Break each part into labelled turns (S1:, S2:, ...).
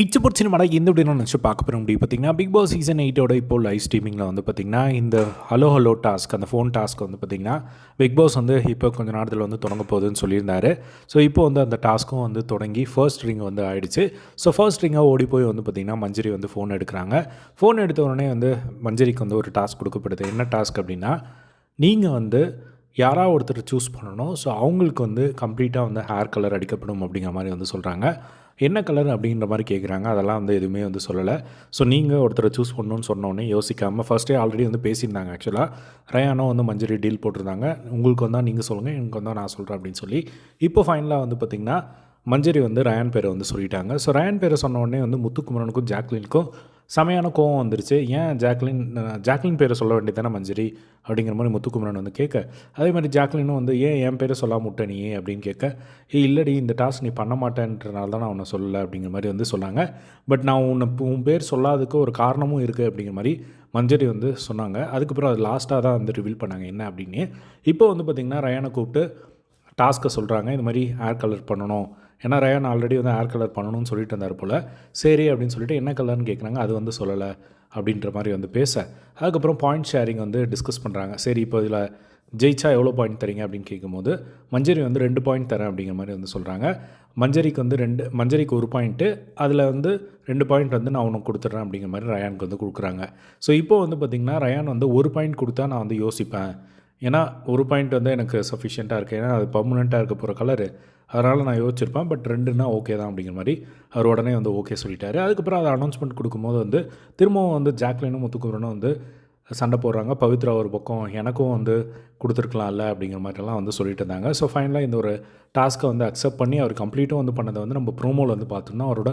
S1: இச்சு பிடிச்சின மடை இந்த விட நினச்சி பார்க்க போகிற முடியும் பார்த்தீங்கன்னா பிக் பாஸ் சீசன் எயிட்டோட இப்போ லைவ் ஸ்ட்ரீமிங்கில் வந்து பார்த்தீங்கன்னா இந்த ஹலோ ஹலோ டாஸ்க் அந்த ஃபோன் டாஸ்க் வந்து பார்த்திங்கன்னா பிக் பாஸ் வந்து இப்போ கொஞ்ச நேரத்தில் வந்து தொடங்க போகுதுன்னு சொல்லியிருந்தாரு. ஸோ இப்போ வந்து அந்த டாஸ்க்கும் வந்து தொடங்கி ஃபர்ஸ்ட் ரிங் வந்து ஆயிடுச்சு. ஸோ ஃபர்ஸ்ட் ரிங்காக ஓடி போய் வந்து பார்த்திங்கன்னா மஞ்சரி வந்து ஃபோன் எடுக்கிறாங்க. ஃபோன் எடுத்த உடனே வந்து மஞ்சரிக்கு வந்து ஒரு டாஸ்க் கொடுக்கப்படுது. என்ன டாஸ்க் அப்படின்னா நீங்கள் வந்து யாராவது ஒருத்தர் சூஸ் பண்ணணும். ஸோ அவங்களுக்கு வந்து கம்ப்ளீட்டாக வந்து ஹேர் கலர் அடிக்கப்படும் அப்படிங்கிற மாதிரி வந்து சொல்கிறாங்க என்ன கலர் அப்படின்ற மாதிரி கேட்குறாங்க அதெல்லாம் வந்து எதுவுமே வந்து சொல்லலை. ஸோ நீங்கள் ஒருத்தரை சூஸ் பண்ணணும்னு சொன்னோடனே யோசிக்காமல் ஃபஸ்ட்டே ஆல்ரெடி வந்து பேசியிருந்தாங்க ஆக்சுவலாக ரயானோ வந்து மஞ்சரி டீல் போட்டிருந்தாங்க. உங்களுக்கு வந்தால் நீங்கள் சொல்லுங்கள் எனக்கு வந்தால் நான் சொல்கிறேன் அப்படின்னு சொல்லி. இப்போ ஃபைனலாக வந்து பார்த்திங்கன்னா மஞ்சரி வந்து ரயான் பேரை வந்து சொல்லிட்டாங்க. ஸோ ரயான் பேரை சொன்ன உடனே வந்து முத்துக்குமரனுக்கும் ஜாக்லினுக்கும் செமையான கோவம் வந்துருச்சு. ஏன் ஜாக்லின் ஜாக்லின் பேரை சொல்ல வேண்டியதானே மஞ்சரி? அப்படிங்கிற மாதிரி முத்துக்குமரன் வந்து கேட்க அதே மாதிரி ஜாக்லினும் வந்து ஏன் என் பேரை சொல்லாம விட்ட நீ அப்படின்னு கேட்க ஏய் இல்லடி இந்த டாஸ்க் நீ பண்ண மாட்டேன்றனால தான் நான் உன்னை சொல்லலை. அப்படிங்கிற மாதிரி வந்து சொன்னாங்க. பட் நான் உன்னை உன் பேர் சொல்லாததுக்கு ஒரு காரணமும் இருக்குது அப்படிங்கிற மாதிரி மஞ்சரி வந்து சொன்னாங்க. அதுக்கப்புறம் அது லாஸ்ட்டாக தான் வந்து ரிவீல் பண்ணாங்க என்ன? அப்படின்னு. இப்போ வந்து பார்த்திங்கன்னா ரயானை கூப்பிட்டு டாஸ்க்கை சொல்கிறாங்க இந்த மாதிரி ஹேர் கலர் பண்ணணும். ஏன்னா ரயான் ஆல்ரெடி வந்து ஹேர் கலர் பண்ணணும்னு சொல்லிட்டு இருந்தார் போல். சரி அப்படின்னு சொல்லிட்டு என்ன கலர்னு கேட்குறாங்க அது வந்து சொல்லலை அப்படின்ற மாதிரி வந்து பேச. அதுக்கப்புறம் பாயிண்ட் ஷேரிங் வந்து டிஸ்கஸ் பண்ணுறாங்க சரி இப்போ இதில் ஜெயிச்சா எவ்வளோ பாயிண்ட் தரீங்க அப்படின்னு கேட்கும்போது மஞ்சரி வந்து ரெண்டு பாயிண்ட் தரேன் அப்படிங்கிற மாதிரி வந்து சொல்கிறாங்க மஞ்சரிக்கு வந்து ரெண்டு மஞ்சரிக்கு ஒரு பாயிண்ட்டு அதில் வந்து ரெண்டு பாயிண்ட் வந்து நான் உனக்கு கொடுத்துட்றேன் அப்படிங்கிற மாதிரி ரயானுக்கு வந்து கொடுக்குறாங்க. ஸோ இப்போ வந்து பார்த்திங்கன்னா ரயான் வந்து ஒரு பாயிண்ட் கொடுத்தா நான் வந்து யோசிப்பேன். ஏன்னா ஒரு பாயிண்ட் வந்து எனக்கு சஃபிஷியண்ட்டாக இருக்குது ஏன்னா அது பர்மனெண்ட்டாக இருக்க போகிற கலரு அதனால் நான் யோசிச்சிருப்பேன். பட் ரெண்டுன்னா ஓகே தான் அப்படிங்கிற மாதிரி அவர் உடனே வந்து ஓகே சொல்லிட்டாரு. அதுக்கப்புறம் அதை அனௌன்ஸ்மெண்ட் கொடுக்கும்போது வந்து திரும்பவும் வந்து ஜாக்லினும் முத்துக்குமரனும் வந்து சண்டை போடுறாங்க. பவித்ரா ஒரு பக்கம் எனக்கும் வந்து கொடுத்துருக்கலாம்ல அப்படிங்கிற மாதிரிலாம் வந்து சொல்லிட்டு இருந்தாங்க. ஸோ ஃபைனலாக இந்த ஒரு டாஸ்க்கை வந்து அக்செப்ட் பண்ணி அவர் கம்ப்ளீட்டும் வந்து பண்ணதை வந்து நம்ம ப்ரோமோவில் வந்து பார்த்தோம்னா அவரோட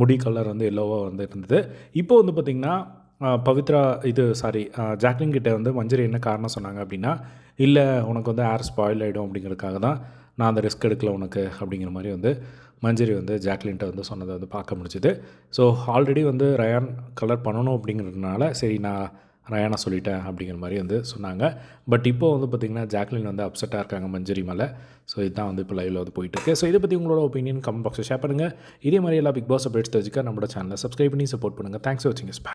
S1: முடி கலர் வந்து எல்லோவாக வந்து இருந்தது. இப்போ வந்து பார்த்திங்கன்னா பவித்ரா இது சாரி ஜாக்லின் கிட்டே வந்து மஞ்சரி என்ன காரணம் சொன்னாங்க அப்படின்னா இல்லை உனக்கு வந்து ஏர் ஸ்பாயில் ஆகிடும் அப்படிங்கிறதுக்காக தான் நான் அந்த ரிஸ்க் எடுக்கல உனக்கு அப்படிங்கிற மாதிரி வந்து மஞ்சரி வந்து ஜாக்லின்ட்ட வந்து சொன்னதை வந்து பார்க்க முடிஞ்சுது. ஸோ ஆல்ரெடி வந்து ரயான் கலர் பண்ணணும் அப்படிங்கிறதுனால சரி நான் ரயானா சொல்லிட்டேன் அப்படிங்கிற மாதிரி வந்து சொன்னாங்க. பட் இப்போ வந்து பார்த்திங்கன்னா ஜாக்லின் வந்து அப்செட்டாக இருக்காங்க மஞ்சரி மேலே. ஸோ இதுதான் வந்து இப்போ லைவில் வந்து போயிட்டு இருக்கு ஸோ இதை பற்றி உங்களோட ஒப்பீனியன் கமெண்ட் பாக்ஸில் ஷேர் பண்ணுங்கள் இதே மாதிரி எல்லா பிக் பாஸ் அப்டேட்ஸ் தெரிஞ்சுக்க நம்மளோட சேனலை சப்ஸ்கிரைப் பண்ணி சப்போர்ட் பண்ணுங்கள் தேங்க்ஸ் ஃபார் வாட்சிங்